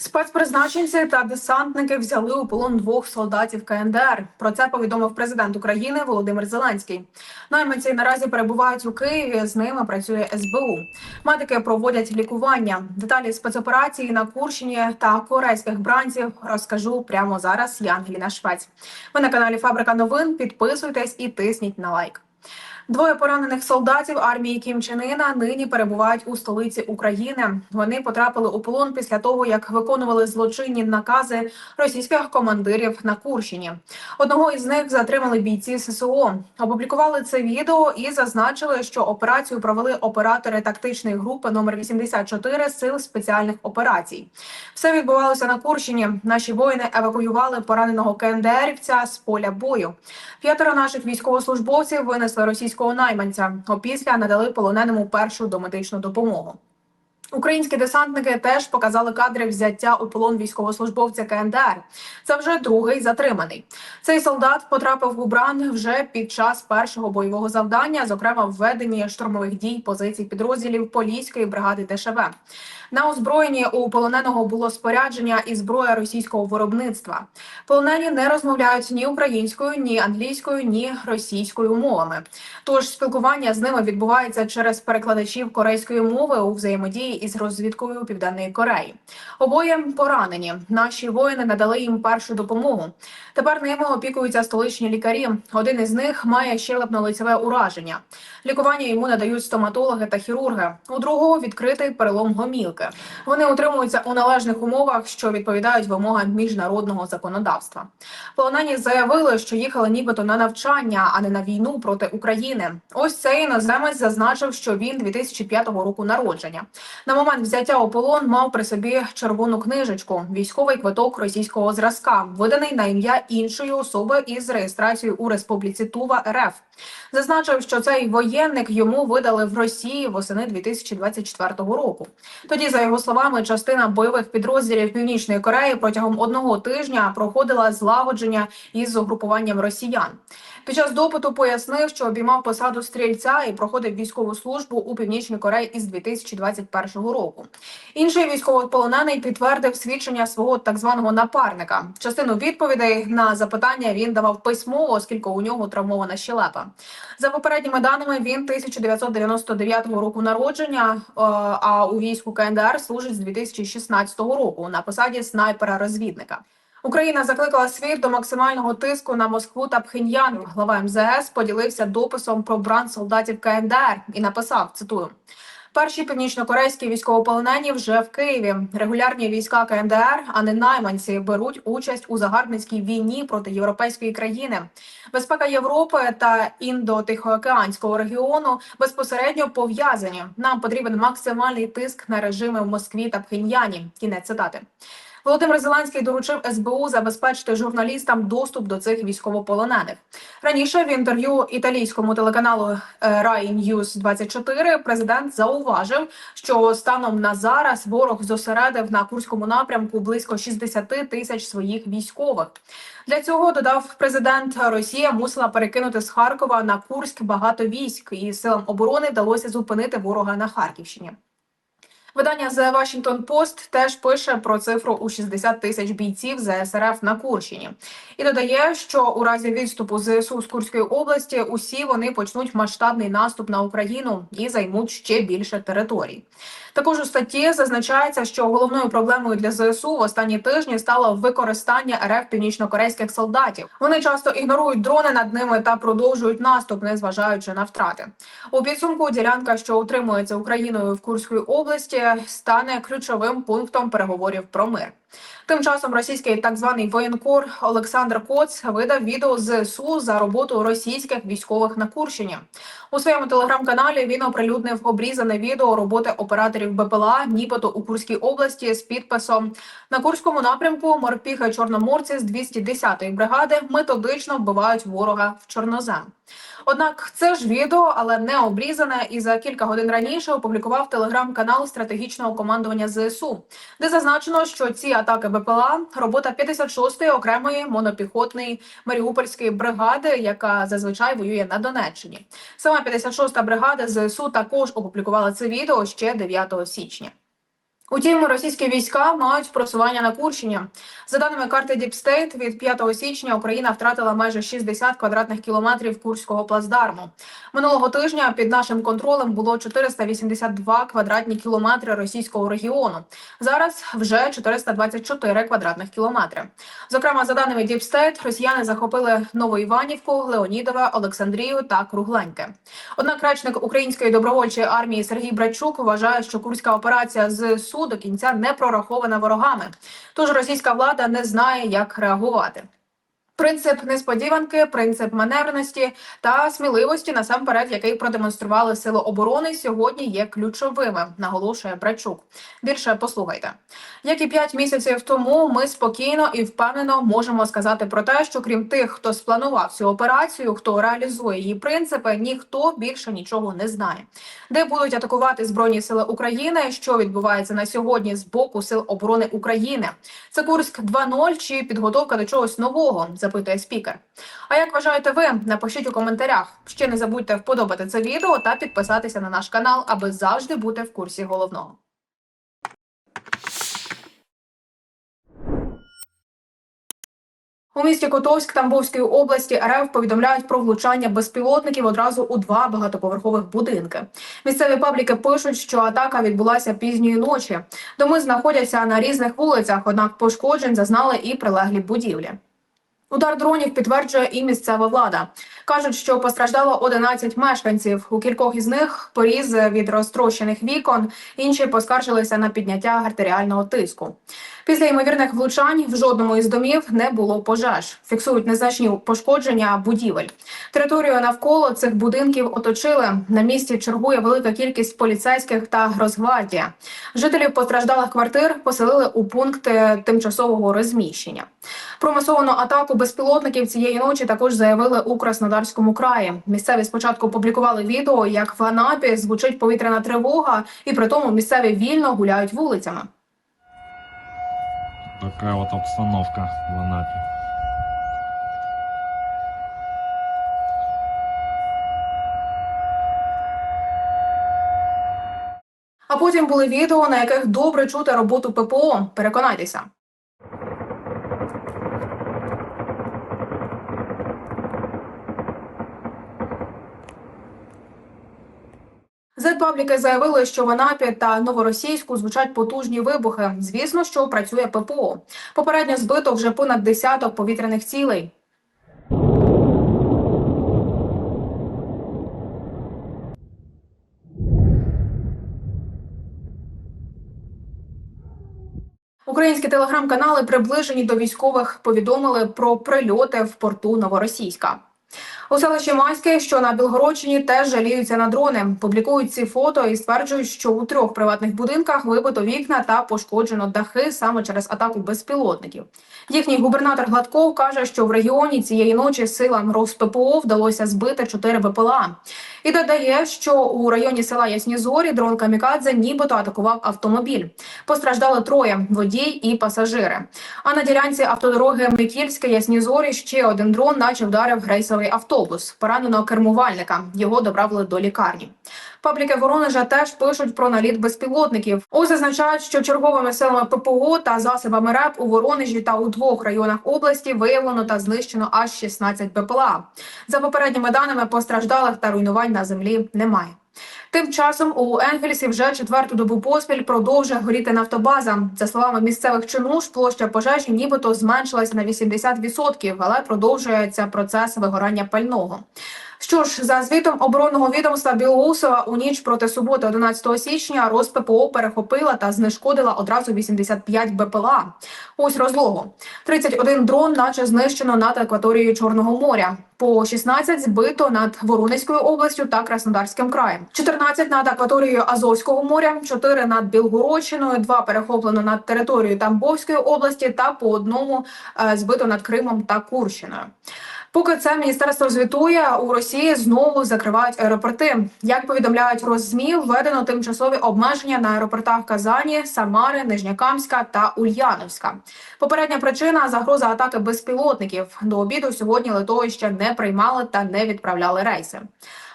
Спецпризначенці та десантники взяли у полон двох солдатів КНДР. Про це повідомив президент України Володимир Зеленський. Найманці наразі перебувають у Києві. З ними працює СБУ. Медики проводять лікування. Деталі спецоперації на Курщині та корейських бранців розкажу прямо зараз. Я Швець. Ви на каналі Фабрика новин. Підписуйтесь і тисніть на лайк. Двоє поранених солдатів армії Кім Чен Іна нині перебувають у столиці України. Вони потрапили у полон після того, як виконували злочинні накази російських командирів на Курщині. Одного із них затримали бійці ССО. Опублікували це відео і зазначили, що операцію провели оператори тактичної групи номер 84 сил спеціальних операцій. Все відбувалося на Курщині. Наші воїни евакуювали пораненого КНДРівця з поля бою. П'ятеро наших військовослужбовців винесли російського найманця. Опісля надали полоненому першу домедичну допомогу. Українські десантники теж показали кадри взяття у полон військовослужбовця КНДР. Це вже другий затриманий. Цей солдат потрапив у бран вже під час першого бойового завдання, зокрема в веденні штурмових дій позицій підрозділів Поліської бригади ДШВ. На озброєнні у полоненого було спорядження і зброя російського виробництва. Полонені не розмовляють ні українською, ні англійською, ні російською мовами. Тож спілкування з ними відбувається через перекладачів корейської мови у взаємодії із розвідкою Південної Кореї. Обоє поранені. Наші воїни надали їм першу допомогу. Тепер ними опікуються столичні лікарі. Один із них має щелепно-лицеве ураження. Лікування йому надають стоматологи та хірурги. У другого відкритий перелом гомілки. Вони утримуються у належних умовах, що відповідають вимогам міжнародного законодавства. Полонені заявили, що їхали нібито на навчання, а не на війну проти України. Ось цей іноземець зазначив, що він 2005 року народження. На момент взяття у полон мав при собі червону книжечку, військовий квиток російського зразка, виданий на ім'я іншої особи із реєстрацією у Республіці Тува РФ. Зазначив, що цей воєнник йому видали в Росії восени 2024 року. Тоді, за його словами, частина бойових підрозділів Північної Кореї протягом одного тижня проходила злагодження із угрупуванням росіян. Під час допиту пояснив, що обіймав посаду стрільця і проходив військову службу у північній Кореї із 2021 року. Інший військовополонений підтвердив свідчення свого так званого напарника. Частину відповідей на запитання він давав письмово, оскільки у нього травмована щелепа. За попередніми даними, він 1999 року народження, е, а у війську КНДР служить з 2016 року на посаді снайпера-розвідника. Україна закликала світ до максимального тиску на Москву та Пхеньян. Глава МЗС поділився дописом про бран солдатів КНДР і написав: цитую. Перші північнокорейські військовополонені вже в Києві. Регулярні війська КНДР, а не найманці, беруть участь у загарбницькій війні проти європейської країни. Безпека Європи та індо-тихоокеанського регіону безпосередньо пов'язані. Нам потрібен максимальний тиск на режими в Москві та Пхеньяні. Кінець цитати. Володимир Зеленський доручив СБУ забезпечити журналістам доступ до цих військовополонених. Раніше в інтерв'ю італійському телеканалу Rai News 24 президент зауважив, що станом на зараз ворог зосередив на курському напрямку близько 60 тисяч своїх військових. Для цього додав президент, Росія мусила перекинути з Харкова на Курськ багато військ, і силам оборони вдалося зупинити ворога на Харківщині. Видання The Washington Post теж пише про цифру у 60 тисяч бійців ЗСРФ на Курщині і додає, що у разі відступу ЗСУ з Курської області усі вони почнуть масштабний наступ на Україну і займуть ще більше територій. Також у статті зазначається, що головною проблемою для ЗСУ в останні тижні стало використання РФ північнокорейських солдатів. Вони часто ігнорують дрони над ними та продовжують наступ, незважаючи на втрати. У підсумку ділянка, що утримується Україною в Курської області, стане ключовим пунктом переговорів про мир. Тим часом російський так званий воєнкор Олександр Коц видав відео з ЗСУ за роботу російських військових на Курщині. У своєму телеграм-каналі він оприлюднив обрізане відео роботи операторів БПЛА, нібито у Курській області з підписом на Курському напрямку морпіхи чорноморці з 210-ї бригади методично вбивають ворога в чорнозем. Однак це ж відео, але не обрізане, і за кілька годин раніше опублікував телеграм-канал стратегічного командування ЗСУ, де зазначено, що ці атаки БПЛА робота 56-ї окремої монопіхотної маріупольської бригади, яка зазвичай воює на Донеччині. Сама 56-та бригада ЗСУ також опублікувала це відео ще 9 січня. Утім, російські війська мають просування на Курщині. За даними карти Діпстейт, від 5 січня Україна втратила майже 60 квадратних кілометрів курського плацдарму. Минулого тижня під нашим контролем було 482 квадратні кілометри російського регіону. Зараз вже 424 квадратних кілометри. Зокрема, за даними Діпстейт, росіяни захопили Новоіванівку, Леонідове, Олександрію та Кругленьке. Однак речник української добровольчої армії Сергій Брачук вважає, що курська операція з СУ до кінця не прорахована ворогами. Тож російська влада не знає, як реагувати. Принцип несподіванки, принцип маневреності та сміливості, насамперед, який продемонстрували сили оборони, сьогодні є ключовими, наголошує Брачук. Більше послухайте, як і п'ять місяців тому, ми спокійно і впевнено можемо сказати про те, що крім тих, хто спланував цю операцію, хто реалізує її принципи, ніхто більше нічого не знає. Де будуть атакувати збройні сили України? Що відбувається на сьогодні з боку сил оборони України? Це Курськ 2.0 чи підготовка до чогось нового? Запитує спікер. А як вважаєте ви? Напишіть у коментарях. Ще не забудьте вподобати це відео та підписатися на наш канал, аби завжди бути в курсі головного. У місті Котовськ Тамбовської області РФ повідомляють про влучання безпілотників одразу у два багатоповерхових будинки. Місцеві пабліки пишуть, що атака відбулася пізньої ночі. Доми знаходяться на різних вулицях, однак пошкоджень зазнали і прилеглі будівлі. Удар дронів підтверджує і місцева влада. Кажуть, що постраждало 11 мешканців. У кількох із них поріз від розтрощених вікон. Інші поскаржилися на підняття артеріального тиску. Після ймовірних влучань в жодному із домів не було пожеж. Фіксують незначні пошкодження будівель. Територію навколо цих будинків оточили. На місці чергує велика кількість поліцейських та Росгвардія. Жителів постраждалих квартир поселили у пункти тимчасового розміщення. Про масовану атаку безпілотників цієї ночі також заявили у Краснодарському краї. Місцеві спочатку публікували відео, як в Анапі звучить повітряна тривога, і при тому місцеві вільно гуляють вулицями. Такая вот обстановка в Анапе. А потім були відео, на яких добре чути роботу ППО. Переконайтеся. Зетпабліки заявили, що в Анапі та Новоросійську звучать потужні вибухи. Звісно, що працює ППО. Попередньо збито вже понад десяток повітряних цілей. Українські телеграм-канали, приближені до військових, повідомили про прильоти в порту Новоросійська. У селищі Майське, що на Білгородщині, теж жаліються на дрони. Публікують ці фото і стверджують, що у трьох приватних будинках вибито вікна та пошкоджено дахи саме через атаку безпілотників. Їхній губернатор Гладков каже, що в регіоні цієї ночі силам РосППО вдалося збити чотири БПЛА. І додає, що у районі села Ясні Зорі дрон Камікадзе нібито атакував автомобіль. Постраждали троє водій і пасажири. А на ділянці автодороги Микільське Ясні Зорі ще один дрон, наче вдарив рейсовий автобус. пораненого кермувальника. Його доправили до лікарні. Пабліки Воронежа теж пишуть про наліт безпілотників. О, зазначають, що черговими силами ППО та засобами РЕП у Воронежі та у двох районах області виявлено та знищено аж 16 БПЛА. За попередніми даними постраждалих та руйнувань на землі немає. Тим часом у Енгельсі вже четверту добу поспіль продовжує горіти нафтобаза. За словами місцевих чинуш, площа пожежі нібито зменшилась на 80%, але продовжується процес вигорання пального. Що ж, за звітом оборонного відомства Білоусова у ніч проти суботи, 11 січня, РосППО перехопила та знешкодила одразу 85 БПЛА. Ось розлогу. 31 дрон, наче знищено над акваторією Чорного моря. По 16 збито над Воронезькою областю та Краснодарським краєм. 14 над акваторією Азовського моря, 4 над Білгородщиною, 2 перехоплено над територією Тамбовської області та по одному е, збито над Кримом та Курщиною. Поки це міністерство звітує, у Росії знову закривають аеропорти. Як повідомляють Роззмі, введено тимчасові обмеження на аеропортах Казані, Самари, Нижнякамська та Ульяновська. Попередня причина загроза атаки безпілотників. До обіду сьогодні литовище не приймали та не відправляли рейси.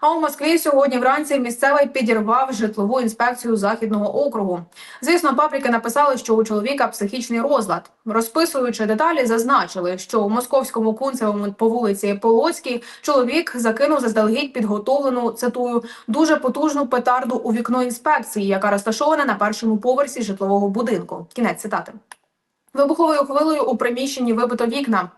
А у Москві сьогодні вранці місцевий підірвав житлову інспекцію західного округу. Звісно, пабліки написали, що у чоловіка психічний розлад. Розписуючи деталі, зазначили, що у московському кунцевому по вулиці Полоцькій чоловік закинув заздалегідь підготовлену цитую дуже потужну петарду у вікно інспекції, яка розташована на першому поверсі житлового будинку. Кінець цитати. Вибуховою хвилею у приміщенні вибито вікна.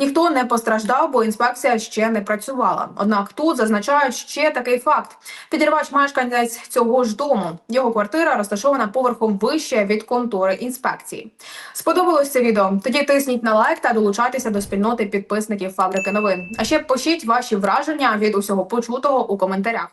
Ніхто не постраждав, бо інспекція ще не працювала. Однак тут зазначають ще такий факт: підірвач мешканець цього ж дому. Його квартира розташована поверхом вище від контори інспекції. Сподобалось це відео? Тоді тисніть на лайк та долучайтеся до спільноти підписників фабрики новин. А ще пишіть ваші враження від усього почутого у коментарях.